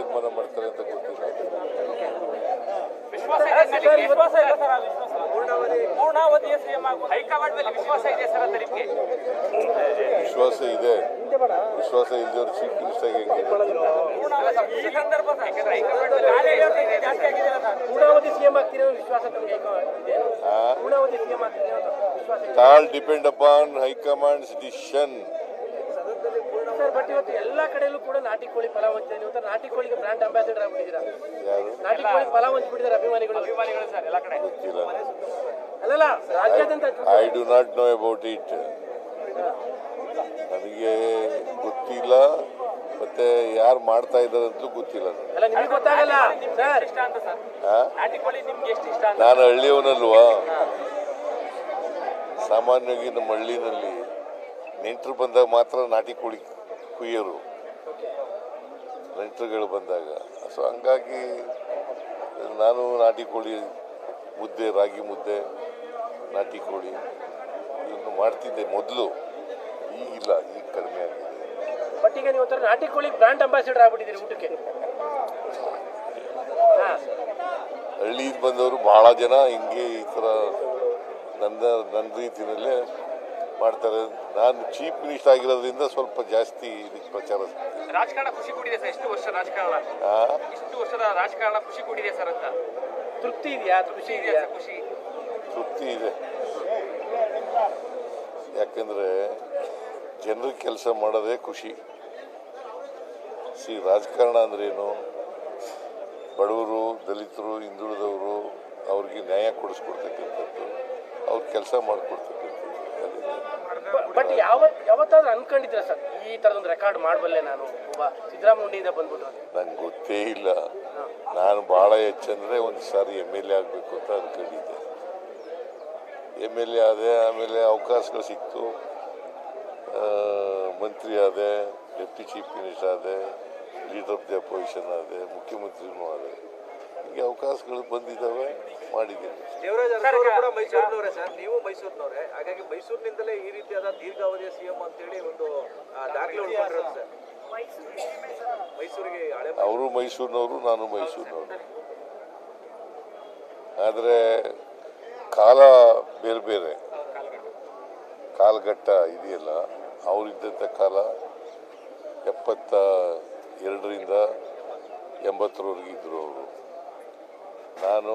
ತೀರ್ಮಾನ ಮಾಡ್ತಾರೆ ಅಂತ ಗೊತ್ತಿಲ್ಲ. ವಿಶ್ವಾಸ ಇದೆ ವಿಶ್ವಾಸ ಇಲ್ಲದವ್ರು ಚೀಫ್ ಮಿನಿಸ್ಟರ್ ಹೆಂಗೆ all depend upon high command's decision sir but ಇವತ್ತು ಎಲ್ಲಾ ಕಡೆಯಲ್ಲೂ ಕೂಡ ನಾಟಿ ಕೋಳಿ ಫಲ ಹೊಂದಿದೆ ಇವತ್ತು ನಾಟಿ ಕೋಳಿಗೆ ಬ್ರಾಂಡ್ ಅಂಬಾಸಿಡರ್ ಆಗ್ಬಿಟ್ಟಿದ್ದೀರಾ. ನಾಟಿ ಕೋಳಿ ಫಲ ಹೊಂದ್ಬಿಟ್ಟಿದ್ದಾರೆ ಅಭಿಮಾನಿಗಳು. ಅಭಿಮಾನಿಗಳು ಸರ್ ಎಲ್ಲ ಕಡೆ. ಗೊತ್ತಿಲ್ಲ. ಅಲ್ಲಲ್ಲ ರಾಜ್ಯಾದ್ಯಂತ I do not know about it ನನಗೆ ಗೊತ್ತಿಲ್ಲ ಮತ್ತೆ ಯಾರು ಮಾಡ್ತಾ ಇದ್ದಾರೆ ಅಂತಲೂ ಗೊತ್ತಿಲ್ಲ ಅಲ್ಲ ನಿಮಗೆ ಗೊತ್ತಾಗಲ್ಲ ಸರ್. ಇಷ್ಟ ಅಂತ ಸರ್? ನಾಟಿ ಕೋಳಿ ನಿಮ್ಗೆ ಎಷ್ಟು ಇಷ್ಟ ನಾನು ಹಳ್ಳಿಯವನಲ್ವಾ? ಸಾಮಾನ್ಯವಾಗಿ ನಮ್ಮ ಹಳ್ಳಿನಲ್ಲಿ ನೆಂಟರು ಬಂದಾಗ ಮಾತ್ರ ನಾಟಿ ಕೋಳಿ ಕುಯ್ಯೋರು ರೈತರುಗಳು ಬಂದಾಗ. ಸೊ ಹಂಗಾಗಿ ನಾನು ನಾಟಿ ಕೋಳಿ ಮುದ್ದೆ ರಾಗಿ ಮುದ್ದೆ ನಾಟಿ ಕೋಳಿ ಇದನ್ನು ಮಾಡ್ತಿದ್ದೆ ಮೊದಲು. ಈಗಿಲ್ಲ ಈಗ ಕಡಿಮೆ ಆಗಿದೆ. ಬಟ್ ಈಗ ನೀವು ನಾಟಿ ಕೋಳಿ ಬ್ರಾಂಡ್ ಅಂಬಾಸಿಡರ್ ಆಗ್ಬಿಟ್ಟಿದ್ದೀರಿ ಊಟಕ್ಕೆ. ಹಳ್ಳಿಯಿಂದ ಬಂದವರು ಬಹಳ ಜನ ಹಿಂಗೆ ಈ ಥರ ನನ್ನ ನನ್ನ ರೀತಿಯಲ್ಲೇ ಮಾಡ್ತಾರೆ. ನಾನು ಚೀಫ್ ಮಿನಿಸ್ಟರ್ ಆಗಿರೋದ್ರಿಂದ ಸ್ವಲ್ಪ ಜಾಸ್ತಿ ಇದಕ್ಕೆ ಪ್ರಚಾರ ರಾಜಕಾರಣ ಖುಷಿ ಕೊಟ್ಟಿದೆ ಸರ್. ಎಷ್ಟು ವರ್ಷ ರಾಜಕಾರಣ. ಆ? ಇಷ್ಟು ವರ್ಷದ ರಾಜಕಾರಣ ಖುಷಿ ಕೊಟ್ಟಿದೆ ಸರ್ ಅಂತ. ತೃಪ್ತಿ ಇದೆಯಾ? ಖುಷಿ ಖುಷಿ ಇದೆ ಇದೆಯಾ? ಖುಷಿ. ತೃಪ್ತಿ ಇದೆ. ಯಾಕಂದ್ರೆ ಜನರಿಗೆ ಕೆಲಸ ಮಾಡೋದೇ ಖುಷಿ. ಸಿ ರಾಜಕಾರಣ ಅಂದ್ರೇನು ಬಡವರು ದಲಿತರು ಹಿಂದುಳಿದವರು ಅವ್ರಿಗೆ ನ್ಯಾಯ ಕೊಡಿಸ್ಕೊಡ್ತಕ್ಕಂಥದ್ದು. ಅವ್ರ ಕೆಲಸ ಮಾಡಿಕೊಡ್ತಕ್ಕಂಥದ್ದು. ಬಟ್ ಯಾವತ್ ಯಾವತ್ತಾದ್ರೂ ಅನ್ಕೊಂಡಿದ್ರ ಸರ್? ಈ ತರದೊಂದು ರೆಕಾರ್ಡ್ ಮಾಡಬಲ್ಲೆ ನಾನು ಒಬ್ಬ ಸಿದ್ದರಾಮಯ್ಯಿಂದ ಬಂದ್ಬಿಟ್ಟು ನಂಗೆ ಗೊತ್ತೇ ಇಲ್ಲ. ನಾನು ಬಹಳ ಹೆಚ್ಚಂದ್ರೆ ಒಂದು ಸಾರಿ ಎಂ ಎಲ್ ಎ ಆಗಬೇಕು ಅಂತ ಅನ್ಕೊಂಡಿದ್ದೆ. ಎಂ ಎಲ್ ಎ ಆದೆ ಆಮೇಲೆ ಅವಕಾಶಗಳು ಸಿಕ್ತು. ಮಂತ್ರಿ ಆದೆ ಡೆಪ್ಟಿ ಚೀಫ್ ಮಿನಿಸ್ಟರ್ ಆದೆ ಲೀಡರ್ ಆಫ್ ದಿ ಅಪೋಸಿಷನ್ ಆದೆ ಮುಖ್ಯಮಂತ್ರಿನೂ ಆದೆ. ಹೀಗೆ ಅವಕಾಶಗಳು ಬಂದಿದ್ದಾವೆ. ಮಾಡಿದ್ದೇನೆ. ಮೈಸೂರಿನವರೇ ಸರ್. ನೀವು ಮೈಸೂರಿನವರೇ. ಹಾಗಾಗಿ ಮೈಸೂರಿನಿಂದಲೇ ಈ ರೀತಿಯಾದ ದೀರ್ಘಾವಧಿಯ ಸಿಎಂ ಅಂತೇಳಿ ಒಂದು ಸರ್. ಮೈಸೂರಿಗೆ ಅವರು ಮೈಸೂರಿನವರು ನಾನು ಮೈಸೂರಿನವರು. ಆದರೆ ಕಾಲ ಬೇರೆ ಬೇರೆ. ಕಾಲಘಟ್ಟ ಇದೆಯಲ್ಲ ಅವರಿದ್ದಂಥ ಕಾಲ ಎಪ್ಪತ್ತ ಎರಡರಿಂದ ಎಂಬತ್ತರವರೆಗೆ ಇದ್ದರು ಅವರು. ನಾನು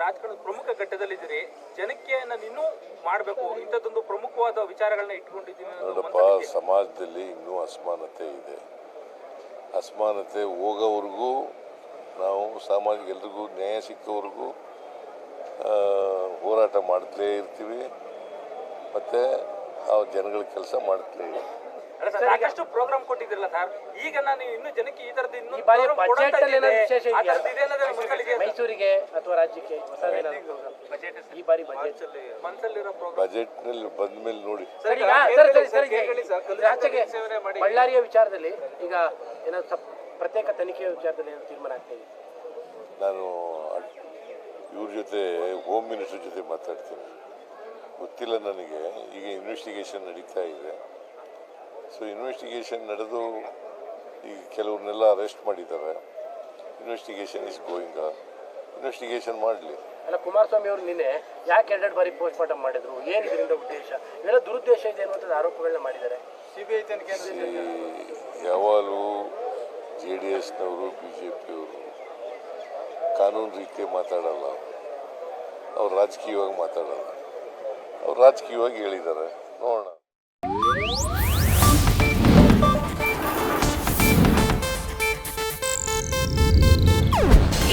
ರಾಜಕಾರಣದ ಪ್ರಮುಖ ಘಟ್ಟದಲ್ಲಿದ್ದೀರಿ ಜನಕ್ಕೆ ನಾನು ಇನ್ನೂ ಮಾಡಬೇಕು ಇಂಥದ್ದೊಂದು ಪ್ರಮುಖವಾದ ವಿಚಾರಗಳನ್ನ ಇಟ್ಕೊಂಡಿದ್ದೀನಿ ನೋಡಪ್ಪ ಸಮಾಜದಲ್ಲಿ ಇನ್ನೂ ಅಸಮಾನತೆ ಇದೆ. ಅಸಮಾನತೆ ಹೋಗೋವರೆಗೂ ನಾವು ಸಾಮಾಜಿಕ ಎಲ್ರಿಗೂ ನ್ಯಾಯ ಸಿಕ್ಕವರೆಗೂ ಆ, ಹೋರಾಟ ಮಾಡ್ತಲೇ ಇರ್ತೀವಿ. ಮತ್ತು ಆ ಜನಗಳ ಕೆಲಸ ಮಾಡ್ತಲೇ ಇರ್ತೀವಿ. ಸರ್, ಸಾಕಷ್ಟು ಪ್ರೋಗ್ರಾಮ್ ಕೊಟ್ಟಿದ್ರಲ್ಲ ಸರ್. ಈಗ ನಾನು ಇನ್ನು ಜನಕ್ಕೆ ಈ ತರದ ಇನ್ನೂ ಬಜೆಟ್ ಮೈಸೂರಿಗೆ ಅಥವಾ ರಾಜ್ಯಕ್ಕೆ ಈ ಬಾರಿ ಬಜೆಟ್ ಬಜೆಟ್ನಲ್ಲಿ ಬಂದ ಮೇಲೆ ನೋಡಿ. ಸರ್ ಈಗ ಸರ್ ಸರಿ ಸರಿ ಕೇಳಿ ಸರ್, ರಾಜ್ಯಕ್ಕೆ ಬಳ್ಳಾರಿಯ ವಿಚಾರದಲ್ಲಿ ಈಗ ಏನಾದ್ರು ಸಪ್ ಪ್ರತ್ಯೇಕ ತನಿಖೆಯ ವಿಚಾರದಲ್ಲಿ ಏನಾದ್ರು ತೀರ್ಮಾನ ಆಗ್ತಾ ಇದೆ. ನಾನು ಇವ್ರ ಜೊತೆ ಹೋಮ್ ಮಿನಿಸ್ಟರ್ ಜೊತೆ ಮಾತಾಡ್ತೀನಿ. ಗೊತ್ತಿಲ್ಲ ನನಗೆ. ಈಗ ಇನ್ವೆಸ್ಟಿಗೇಷನ್ ನಡೀತಾ ಇದೆ. ಸೊ ಇನ್ವೆಸ್ಟಿಗೇಷನ್ ನಡೆದು ಈಗ ಕೆಲವ್ರನ್ನೆಲ್ಲ ಅರೆಸ್ಟ್ ಮಾಡಿದ್ದಾರೆ. ಇನ್ವೆಸ್ಟಿಗೇಷನ್ ಇಸ್ ಗೋಯಿಂಗ್ ಇನ್ವೆಸ್ಟಿಗೇಷನ್ ಮಾಡಲಿ. ಅಲ್ಲ ಕುಮಾರಸ್ವಾಮಿ ಅವರು ನಿನ್ನೆ ಯಾಕೆ ಎರಡೆರಡು ಬಾರಿ ಪೋಸ್ಟ್ ಮಾರ್ಟಮ್ ಮಾಡಿದ್ರು? ಏನು ಇದರಿಂದ ಉದ್ದೇಶ? ಇವೆಲ್ಲ ದುರುದ್ದೇಶ ಇದೆ ಅನ್ನುವಂಥದ್ದು ಆರೋಪಗಳನ್ನ ಮಾಡಿದ್ದಾರೆ. ಸಿಬಿಐ ತನಿಖೆ ಯಾವಾಗಲೂ ಜೆ ಡಿ ಎಸ್ನವರು ಬಿ ಜೆ ಪಿಯವರು ಕಾನೂನು ರೀತಿ ಮಾತಾಡಲ್ಲ ಅವ್ರು ರಾಜಕೀಯವಾಗಿ ಮಾತಾಡಲ್ಲ. ಅವ್ರು ರಾಜಕೀಯವಾಗಿ ಹೇಳಿದ್ದಾರೆ. ನೋಡೋಣ.